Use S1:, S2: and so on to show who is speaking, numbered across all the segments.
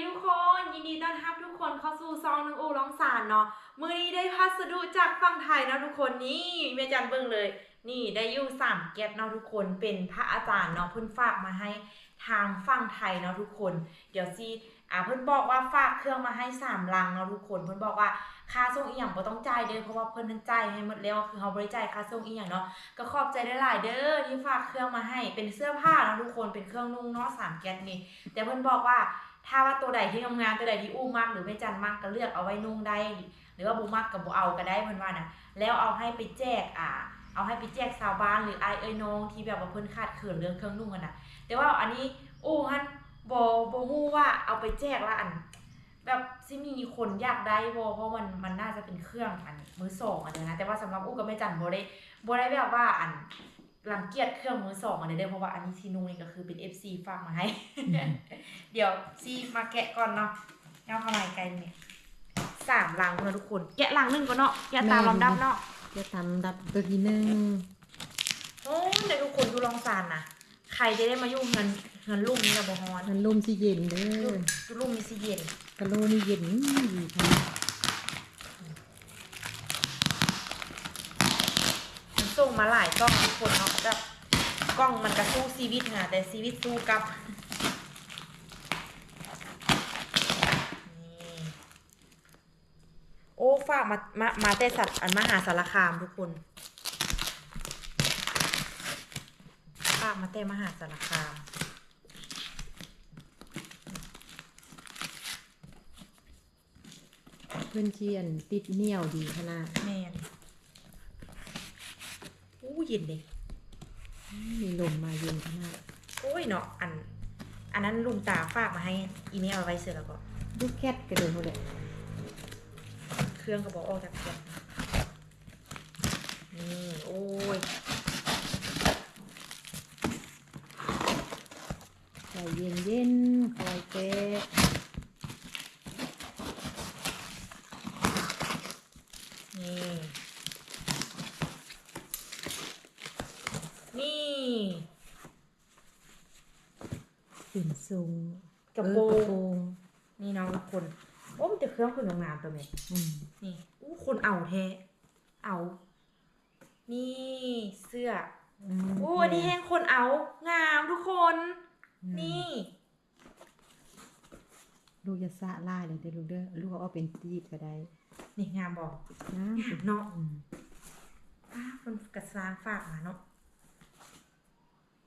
S1: ดีทุกคนยินดีต้อนรับทุกคนเข้าสู่ซองนึงอูร้องสารเนาะมือนี้ได้พัสดุจากฝั่งไทยนะทุกคนนี่เมียจันเบิ่งเลย นี่ได้อยู่สามแก๊สเนาะทุกคนเป็นพระอาจารย์เนาะเพิ่นฝากมาให้ทางฝั่งไทยเนาะทุกคน เดี๋ยวสิอ่าเพิ่นบอกว่าฝากเครื่องมาให้สามลังเนาะทุกคน เพิ่นบอกว่าค่าส่งอีหยังบ่ต้องจ่ายเด้อเพราะว่าเพิ่นนั้นจ่ายให้หมดแล้วคือเฮาบ่ได้จ่ายค่าส่งอีหยังเนาะก็ขอบใจได้หลายๆเด้อที่ฝากเครื่องมาให้เป็นเสื้อผ้าเนาะทุกคนเป็นเครื่องนุ่งเนาะสามแก๊สนี่แต่เพิ่นบอกว่า ถ้าว่าตัวใดที่ทำงานตัวใดที่อู้มากหรือไม่จันมากก็เลือกเอาไว้นุ่งได้ หรือว่าบ่มักก็บ่เอาก็ได้เพิ่อนว่านะแล้วเอาให้ไปแจกอ่าเอาให้ไปแจกชาวบ้านหรือไอเอ้ยน้องที่แบบว่าเพิ่นขาดเขินเรื่องเครื่องนุ่งกันนะแต่ว่าอันนี้อู้ฮันบ่บ่ฮู้ว่าเอาไปแจกละอัน แบบสิมีคนอยากได้บ่เพราะมันมันน่าจะเป็นเครื่องอันมือสองอันเนี้ยนะแต่ว่าสำหรับอู้กับแม่จันบ่ได้บ่ได้แบบว่าอัน รังเกียจเครื่องมือสองอันนี้เด้อเพราะว่าอันนี้ที่นุ่งนี่ก็คือเป็น FC ฝากมาให้ เดี๋ยวซีมาแกะก่อนเนาะเอาเข้ามาไกลเนี่ยสามลังเนาะทุกคน แกะลังหนึ่งก่อนเนาะอย่าตามลำดับเนาะ
S2: จะทำดับตัวที่หนึ่ง
S1: โอ้ยเดี๋ยวทุกคนดูลองซานนะใครจะได้มายุ่งเงินเงินลูกนี้ละบฮอน
S2: มันลมสิเย็นเด้
S1: ลู
S2: อก
S1: ลูกมีสิเย็น
S2: กะโลนี่เย็นดีค่ะ
S1: มันส่ งมาหลายกล้องทุกคนเนาะแบบกล้องมันก็สู้ชีวิตนะแต่ชีวิตสู้กลับนี่โอ้ฝากมา มา มาแต่สัตว์อันมหาสารคามทุกคนฝากมาแต่มหาสารคาม
S2: เพื่อนเชียนติดเหนียวดีขนาด
S1: แมนอู้ เย็นเลย
S2: มีลมมาเย็นขนาด
S1: โอ้ยเนาะอัน อันนั้นลุงตาฝากมาให้อีเมลเอาไว้เสร็จแล้วก็
S2: ลูกแคทกระเดินเขาเลย
S1: เครื่องก็บอกออกจากเครื่องนี่โอ้ย
S2: ใจเย็นเย็นๆคอยแกะ
S1: นี่ นี่
S2: ขึ้นสูง
S1: กระ
S2: เอ
S1: โปร
S2: อกระ
S1: ง
S2: โปรง
S1: นี่น้องทุกคน โอ้มันจะเค รื่องคุณงามๆตัวไหม
S2: อืม
S1: นี่อู้คนเอาแท้เอา นี่เสื้อ
S2: ม
S1: โอ้อันนี้แห้งคนเอา งามทุกคน
S2: อืม
S1: นี่
S2: ลูกจะสะลายเลยเด้อลูกเด้อลูกเอาเป็นตีบก็ได้
S1: นี่งามบอก
S2: นะ
S1: งามเนาะ
S2: อืม
S1: อ้าคนกระซางฝากมาเนาะ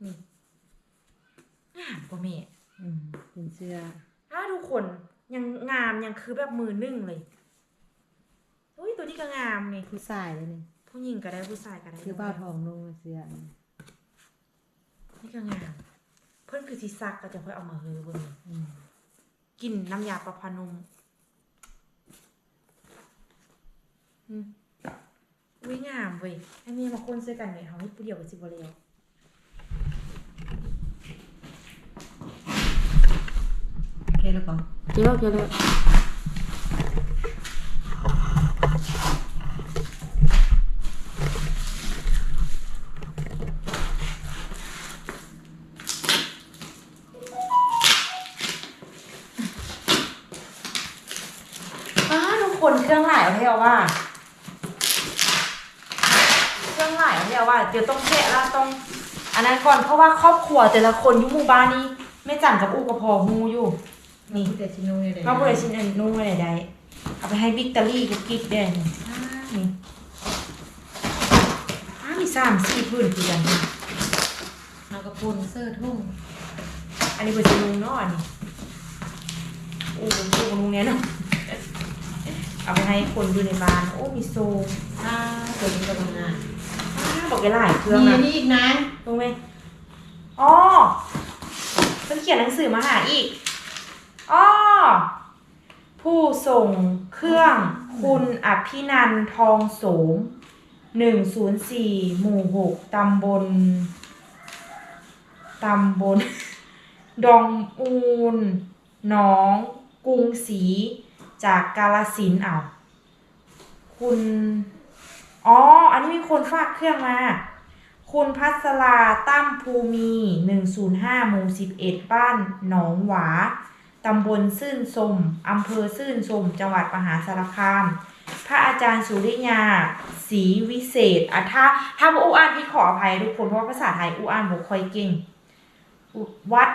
S1: นี่งามกว่าแม่
S2: อืมเป็นเสื้อ
S1: ถ้าทุกคน ยังงามยังคือแบบมือนึ่งเลยอุ้ยตัวนี้ก็งามนี่
S2: ผู้ชายเลยนี่
S1: ผู้หญิงก็ได้ผู้ชายก็ได้
S2: คือบ้าวทองลงมาเสื้ออันนี้
S1: นี่ก็งามเพื่อนคือที่ซักก็จะค่อยเอามาเฮอเบิ่ง
S2: อืม
S1: กินน้ำยาประพานมอืมอุ้ยงามเว้ยให้เมียมาคนเสื้อกันเนี่ยเขาให้ผู้เดียวกับสิบเรียว
S2: แค่แล้วก็
S1: เจ้าเจ้าเลยอ้าทุกคนเครื่องหลายเอาเทียวว่า เครื่องหลายเอาเทียวว่าเดี๋ยวต้องแกะแล้วต้อง อันนั้นก่อนเพราะว่าครอบครัวแต่ละคนยู่หมู่บ้านนี้แม่จันกับอูกับพอฮูอยู่ นี่
S2: แต่ชิโน่เนี่ย
S1: เขาบริชินอันนู้นอะไรใดเอาไปให้วิกตอรี่กุ๊กกิ๊กเด้นี่อ่านี่อ้ามีสามสี่พื้นคือกันนี่
S2: เอากระปุนเสื้อทุ่ง
S1: อันนี้เป็นชินุงเนาะอันนี้โอ้โหโอ้โหนุงเนี้ยเนาะเอาไปให้คนอยู่ในบ้าน โอ้ มีโซ
S2: อ่าตัวนี้ก็ทำงาน
S1: อ้าบอกแกหลายเครื่อง
S2: มีอั
S1: นะ
S2: นนี้อีกนะ
S1: รู้ไหมอ๋อเพิ่นเขียนหนังสือมาหาอีก อ๋อผู้ส่งเครื่องคุณอภินันทองโสมหนึ่งศูนย์สี่หมู่หกตำบลตำบล ดองอูนหน้อง กรุงศรีจากกาลสินเอาคุณ อ๋อ อันนี้มีคนฝากเครื่องมา คุณพัสราตั้มภูมีหนึ่งศูนย์ห้าหมู่สิบเอ็ดบ้านหนองหวา ตำบลซื่นสมอำเภอซื่นสม จังหวัดมหาสารคาม พระอาจารย์สุริยาศรีวิเศษอะถ้าถ้าอูอ่านพี่ขออภัยทุกคนเพราะภาษาไทยอูอ่านบ่ค่อยเก่ง วัด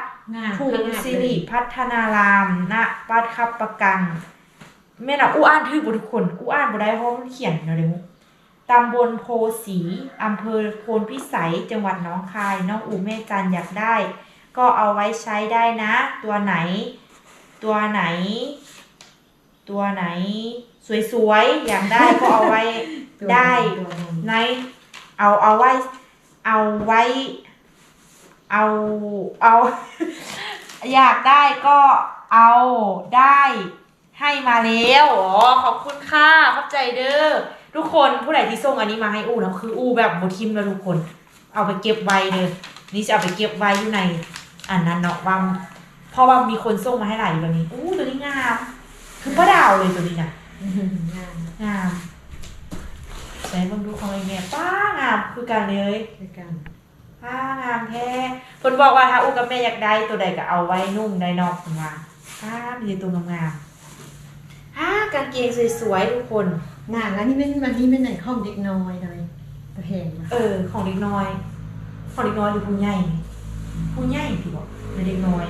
S1: ภู
S2: ขนาด
S1: สิริพัฒนารามณวัดคับประกังแม่นะอูอ่านถือบ่ทุกคนอูอ่านบ่ได้เพราะมันเขียนเนาะเดี๋ยวตำบลโพสีอำเภอโพนพิสัย จังหวัดหนองคาย น้องอูแม่จันอยากได้ ก็เอาไว้ใช้ได้นะ ตัวไหน ตัวไหน ตัวไหน สวยๆ อยากได้ก็เอาไว้
S2: ตัว
S1: ได้
S2: ตัวหนึ่ง
S1: ใน เอาเอาไว้ เอาไว้ เอา เอา อยากได้ก็เอาได้ให้มาแล้ว อ๋อ ขอบคุณค่ะขอบใจเด้อ ทุกคนผู้ใดที่ส่งอันนี้มาให้อูนะคืออูแบบโมทิมแล้วทุกคน เอาไปเก็บไว้เลย นี่จะเอาไปเก็บไว้อยู่ใน อันนั้นเนาะว่าเพ ราะว่ามีคนส่งมาให้หลายอยู่แบบนี้อู้ตัวนี้งาม คือป้าดาวเลยตัวนี้นะ
S2: งาม
S1: งามแต่ลองดูของไอแม่ป้างามคือกันเลย
S2: คือกัน
S1: ป้างามแท้เพิ่นบอกว่าถ้าอูกับแม่อยากได้ตัวใดก็เอาไว้นุ่งได้นอกเพิ่นว่าป้ามีแต่ตัวงามๆฮ่ากางเกงสวยๆทุกคน
S2: งานแล้วนี่เป็นวันนี้เป็นไหนข้อมเด็กน้อยเลยตัวแพงมา
S1: เออ ของเด็กน้อย ของเด็กน้อยหรือผู้ใหญ่ผู้ใหญ่พี่บอกหรือเด็กน้อย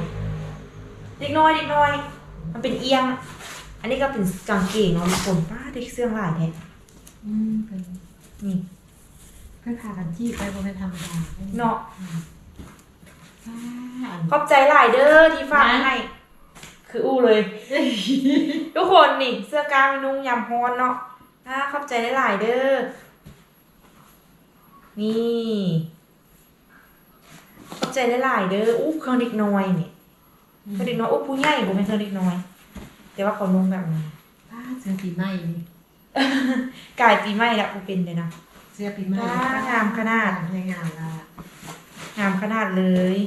S1: เด็กน้อยเด็กน้อย มันเป็นเอียง อันนี้ก็เป็นกางเกงเนาะทุกคนป้าเด็กเสื้อลายแท้
S2: อืมเป็น
S1: นี่
S2: เพื่อนพากันที่ไปบนเป็นธรรมดา
S1: เนาะ
S2: อ่า
S1: ขอบใจหลายเด้อที่ฝากมาให้คืออู้เลย ทุกคนนี่ เสื้อกล้ามนุ่งยำฮอนเนาะอ่าขอบใจหลายๆเด้อนี่ ขอบใจหลายๆเด้ออู้เครื่องเด็กน้อยนี่ เครื่งเด็กน้อยอู้ผู้ใหญ่บ่แม่นเครื่องเด็กน้อย แต่ว่าเขานุ่งแบบนี้
S2: ป้าเสื้อปีใหม่นี่
S1: กายปีใหม่ล้วกูเป็นเลยนะ
S2: เสื้อปีใหม่
S1: ป้างามขนาด
S2: งามละ
S1: งามขนาดเลย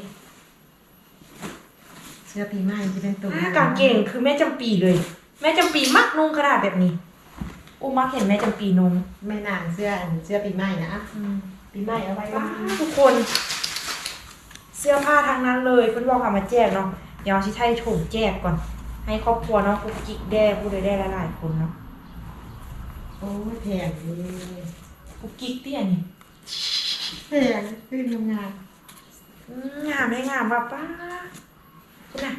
S2: เสื้อปีใหม่จะเป็นตัว
S1: อ่ากางเกงคือแม่จำปีเลย แม่จำปีมักนุ่งขนาดแบบนี้อู้มักเห็นแม่จำปีนุ่ง
S2: ไม่นานเสื้ออันเสื้อปีใหม่นะปีใหม่เอาไว้
S1: ทุกคน เสื้อผ้าทั้งนั้นเลยเพิ่นบอกเอามาแจกเนาะ เดี๋ยวเอาชิไทยถุงแจกก่อน ให้ครอบครัวเนาะกุ๊กกิ๊กแด้ผู้ใดได้หลายๆคนเนาะ
S2: โอ้ยแพงเลย
S1: กุ๊กกิ๊กเตี้ยนี่
S2: แพงขึ้นทำงาน
S1: อืมงามได้งามว่ะป้าคุณน่ะ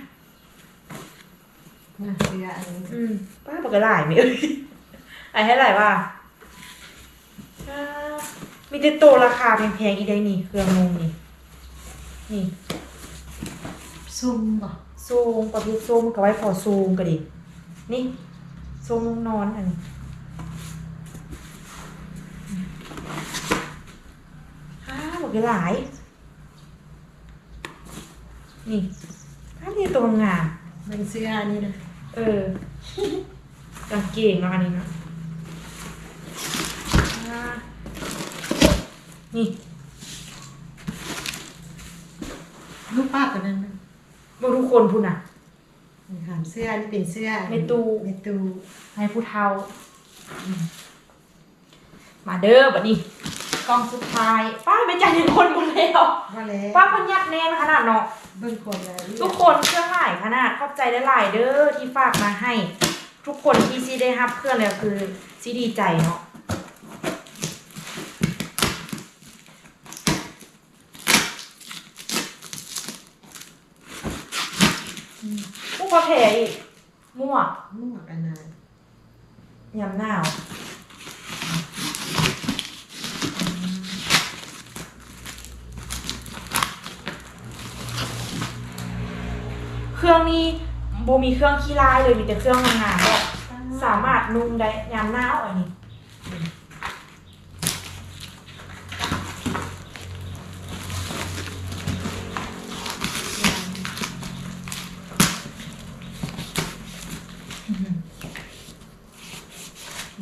S2: งานเสื้ออันนี้
S1: อืมป้าบอกกระหลายไหมเอ้ยไอ้ให้หลายว่าอ่ามีแต่โตวราคาแพงๆอีได้นี่เครื่องนงนี่นี่
S2: ซุ่มบ่
S1: โซงประเภทโซงมันก็ไว้พอโซงก็ดิ นี่โซงนอนอันนี้อ้าวบอกหลาย นี่อันนี้ตัวงาม
S2: เป็นเสื้ออันนี้นะ
S1: เออ กางเกงเนาะอันนี้เนาะอ่านี่
S2: ลูกป้าตัวนั้นนะ
S1: มาทุก คนพูดน่ะ
S2: ถามเสื้อนี่เป็นเสื้อ
S1: เมตู
S2: เมตู
S1: ให้ผู้เฒ่าอืมมาเด้อบัดนี้กล่องสุดท้าย ป้าไปจ่ายเงินคนหมดแล้ว
S2: ว่าแล้ว
S1: ป้าคนยัดแน่นขนาดเนาะ
S2: เบิ่งคนแล้ว
S1: ทุกคนเครื่องหลายขนาดขอบใจหลายๆเด้อที่ฝากมาให้ ทุกคนที่ซีได้รับเครื่องแล้วคือซีดีใจเนาะอืม พวกพอแผลอีกมั่ว
S2: มั่วกันนาน
S1: ยำหนาวเครื่องนี้โบมีเครื่องขี้ลายเลยมีแต่เครื่องงานแบบสามารถนุ่งได้ยามหนาวอันนี้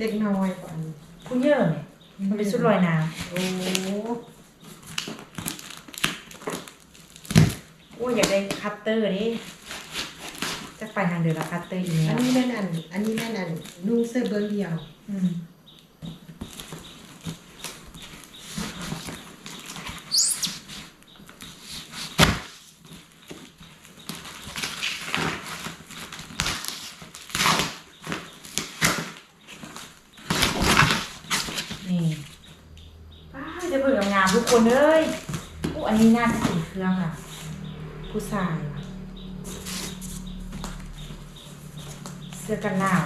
S2: เด็กน้อยกว่านี้
S1: ผู้เยอะเนี่ยมันเป็นชุดลอยน้
S2: โอ้ำ
S1: โอ้ยอยากได้คัตเตอร์ดิจะไปทางเดินละคัตเตอร์อีก
S2: อั
S1: แล้
S2: น
S1: ว
S2: นี้แม่นอัน อันนี้แม่นอันนุ่งเสื้อเบอร์เดียว
S1: อืม ทุกคนเอ้ยอู้อันนี้น่าจะเป็นเครื่องอะผู้ชายว่ะเสื้อกันหนาว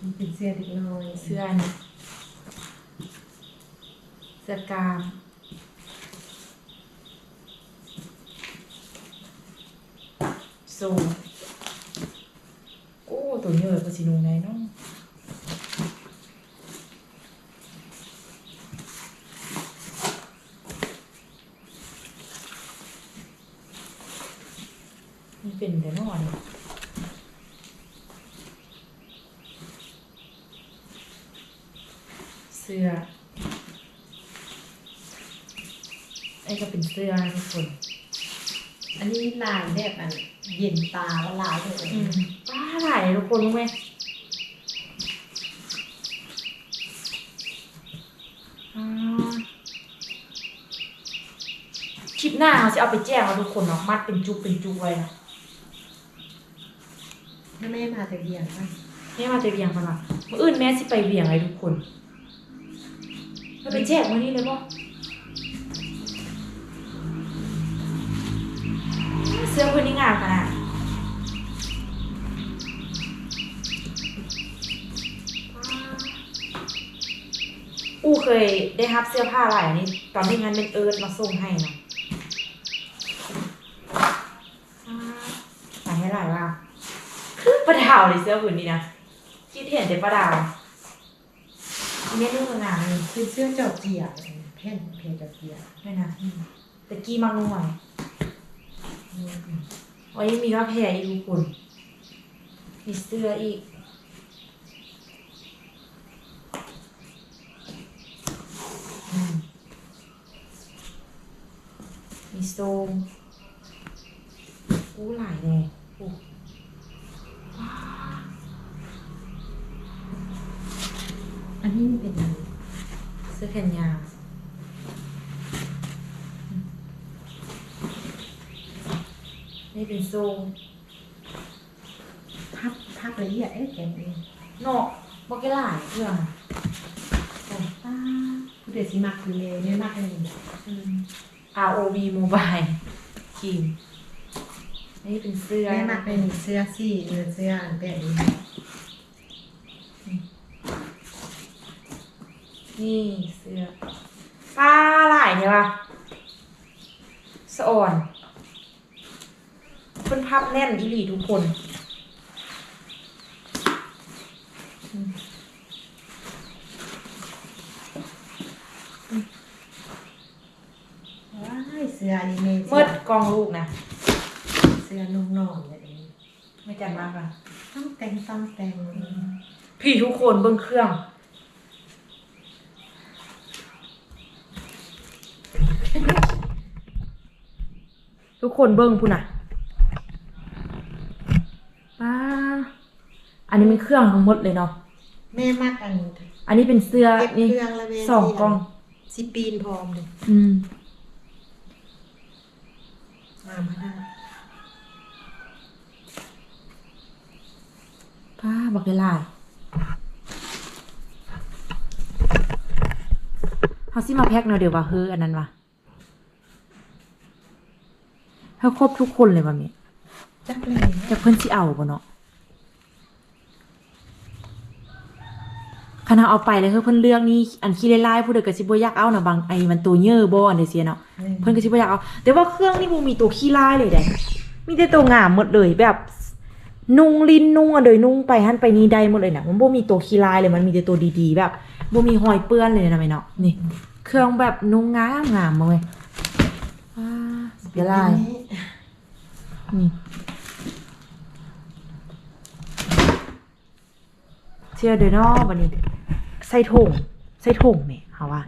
S2: มันเป็นเสื้อเด็กน้อย
S1: เสื้อนี่เสื้อกล้ามสูงโอ้ตัวเยอะกว่าสินุงไงเนาะมันเป็นแต่นอนยเสื้อไอ้ก็ เป็นเสื้อนะทุกคน
S2: อันนี้ลายแบบอันเย็นตาว่าลายเลย
S1: อืมป้าหลายทุกคนรู้ไหมอ่าคลิปหน้าเราจะเอาไปแจ้งเราทุกคนเนาะมัดเป็นจุกเป็นจุกไว้เนาะ
S2: ถ้าแม่มาแต่เดียงป่ะ
S1: แม่มาจะเวียงกันละเมื่ออื่นแม่สิไปเวียงเลยทุกคนเราไปแจ้งวันนี้เลยป่ะ เสื้อพื้นนี่งามขนาดอู้เคยได้รับเสื้อผ้าหลายอันนี้ ตอนที่งานเป็นเอิร์ดมาส่งให้เนาะอ่าหลายให้หลายว่าคือประดาวเลยเสื้อผืนนี้นะคิดเห็นแต่ประดาวอันนี้นุ่งงามเลย
S2: เป็นเสื้อจอดเจียแผ่นเพจอดเจีย
S1: ไม่นะตะกี้มักนุ่งห น่อยโอ้มีว่าแพรอีกทุกคนมีเสื้ออีก มีโซมอู้หลายเลยอู้
S2: อันนี้มันเป็น
S1: เสื้อแขนยาว นี่เป็นโซม
S2: พับพับละเอียดเอ๊ะแกงเอง
S1: เนาะบอกกี่หลายเครื่องอะ
S2: ป้าผู้เด็กสิมักคือเลยเนี่ยมักเลย
S1: อืม ROV Mobile ครีมนี่เป็นเสื้อ
S2: แม่มักเป็นเสื้อสีเออเสื้ออันแบบนี้
S1: นี่เสื้อป้าหลายเนี่ยป่ะสะอ่อน เพิ่นพับแน่นอีหลีทุกคน
S2: ว้ายเสื้ออนิเมะ
S1: เมื่อกองลูกนะ
S2: เสื้อนุ่งนอนเลย
S1: ไม่จันมากอะ
S2: ต้องแต่งต้องแต่ง
S1: พี่ทุกคนเบิ่งเครื่องทุกคนเบิ่งพูน่ะ ป้าอันนี้เป็นเครื่องทั้งหมดเลยเนาะ
S2: แม่มักอัน
S1: อันนี้เป็นเสื้อ
S2: เก็บ
S1: นี่
S2: เครื่องละแม่
S1: สองกล่อง
S2: สิปีนพร้อมเลย
S1: อืม
S2: มามาได้
S1: ป้าบักเวลายเขาสิมาแพ็คเนาะเดี๋ยวว่าเฮ้ออันนั้นวะถ้าครบทุกคนเลยว่ะเมี
S2: จักเลย
S1: จากเพิ่นสิเอาบ่เนาะคณะเอาไปเลยคือเพิ่นเลือกนี่อันขี้ไล่ๆผู้ใดก็สิบ่อยากเอานะบางไอ้มันตัวเยอะบ่อันเดเซียเนาะเพิ่นก็สิบ่อยากเอาแต่ว่าเครื่องนี่บ่มีตัวขี้ไล่เลยเด้มีแต่ตัวงามหมดเลยแบบนุ่งลิ้นนุ่งอันเดยนุ่งไปหันไปนี่ได้หมดเลยนะมันบ่มีตัวขี้ไล่เลยมันมีแต่ตัวดีๆ แบบบ่มีหอยเปื้อนเลยนะแม่เนาะนี่ เครื่องแบบนุ่งงามงามมาเว้ยว้าเดี๋ยวลายนี่ เชื่อเดอนอวันนี้ ใส่ถุงใส่ถุงเนี่ยเขาว่า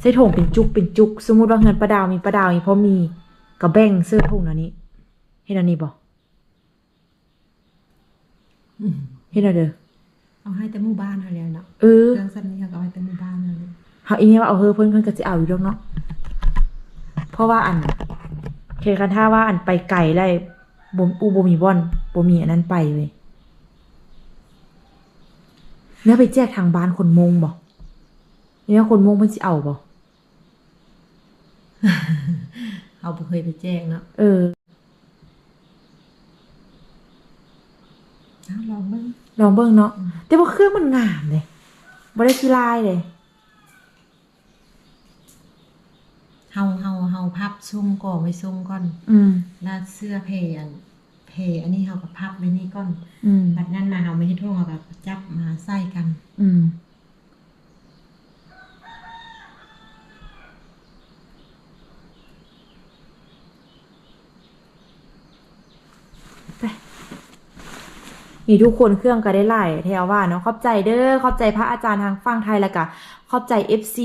S1: ใส่ถุงเป็นจุกเป็นจุก สมมุติว่าเงินประดาวมีประดาวมีพอมีก็แบ่งเสื้อถุงอันนี้ เห็นอันนี้บ่
S2: อืม
S1: เห็นอันเด้อ
S2: เอาให้แต่หมู่บ้านเขาแล้วเนาะ
S1: เออ
S2: เครื่องสันนี้เขาก็เอาให้แต่หมู่บ้านนั่นเลย
S1: เขาอีเมลว่าเอาเฮอเพิ่นเพิ่นก็จะเอาอยู่ดอกเนาะเพราะว่าอันเคคันท่าว่าอันไปไกลได้บ่อูบ่มีบ่อนบ่มีอันนั้นไปเว้ย เนี่ยไปแจกทางบ้านคนมงบ่เนี่ยคนมงเพิ่นสิเอาบ่
S2: เอาบ่เคยไปแจ้งเนาะ
S1: เออ
S2: เอาลองเบิ่ง
S1: ลองเบิ่งเนาะ
S2: อืม
S1: แต่ว่าเครื่องมันงามเลยบ่ได้ขี้ลายเลย
S2: เฮาเฮาเฮาพับซุ่มก่อไว้ซุ่มก่อน
S1: อืม
S2: แล้วเสื้อเพอัน เพอันนี้เฮาก็พับไว้นี่ก่อน
S1: อืม
S2: บัดนั้นมาเฮาไม่ให้ท่วงเฮาก็จับมาใส่กัน
S1: อืมไปนี่ทุกคนเครื่องก็ได้หลายแถวว่าเนาะขอบใจเด้อขอบใจพระอาจารย์ทางฝั่งไทยแล้วก็ขอบใจ FC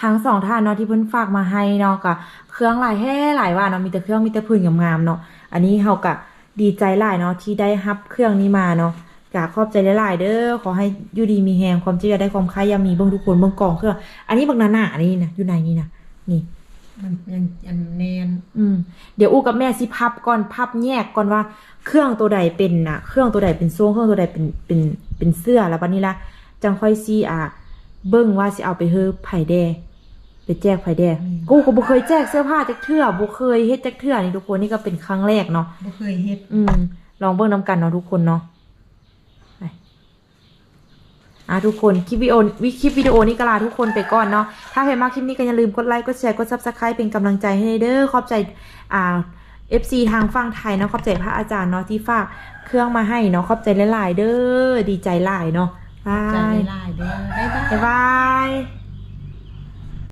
S1: ทั้งสองท่านเนาะที่เพิ่นฝากมาให้เนาะก็เครื่องหลายแห่หลายว่าเนาะมีแต่เครื่องมีแต่พื้นงามๆเนาะอันนี้เฮาก็ ดีใจหลายเนาะที่ได้รับเครื่องนี้มาเนาะก็ขอบใจหลายๆเด้อขอให้อยู่ดีมีแฮงความเจริญได้ความค้ายามีเบิ่งทุกคนเบิ่งกล่องเครื่อง อันนี้บักหนาๆนี่นะอยู่ในนี่นะนี่
S2: มันยังอันแนน
S1: อืมเดี๋ยวอู้กับแม่สิพับก่อนพับแยกก่อนว่าเครื่องตัวใดเป็นน่ะ เครื่องตัวใดเป็นโซ่งเครื่องตัวใดเป็นเป็นเป็นเสื้อแล้วบัดนี้ละจังค่อยซีอะเบิ่งว่าสิเอาไปเฮ็ดไผแดไป แจกไผแดกูก็บ่เคยแจกเสื้อผ้าจักเทื่อบ่เคยเฮ็ดจักเทื่อนี่ทุกคนนี่ก็เป็นครั้งแรกเนาะ
S2: บ่เคยเฮ็ด
S1: อืมลองเบิ่งนำกันเนาะทุกคนเนาะไปอะทุกคนคลิปวิดีโอวิคลิปวิดีโอนี้ก็ลาทุกคนไปก่อนเนาะถ้าใครมาคลิปนี้ก็อย่าลืมกดไลค์กดแชร์กด Subscribe เป็นกำลังใจให้เด้อขอบใจอ่า FC ทางฝั่งไทยเนาะขอบใจพระอาจารย์เนาะที่ฝากเครื่องมาให้เนาะขอบใจหลายๆเด้อดีใจหลายเนาะบา
S2: ใจ
S1: ย
S2: หลายๆเด้อบ๊ายบาย
S1: บ๊ายบาย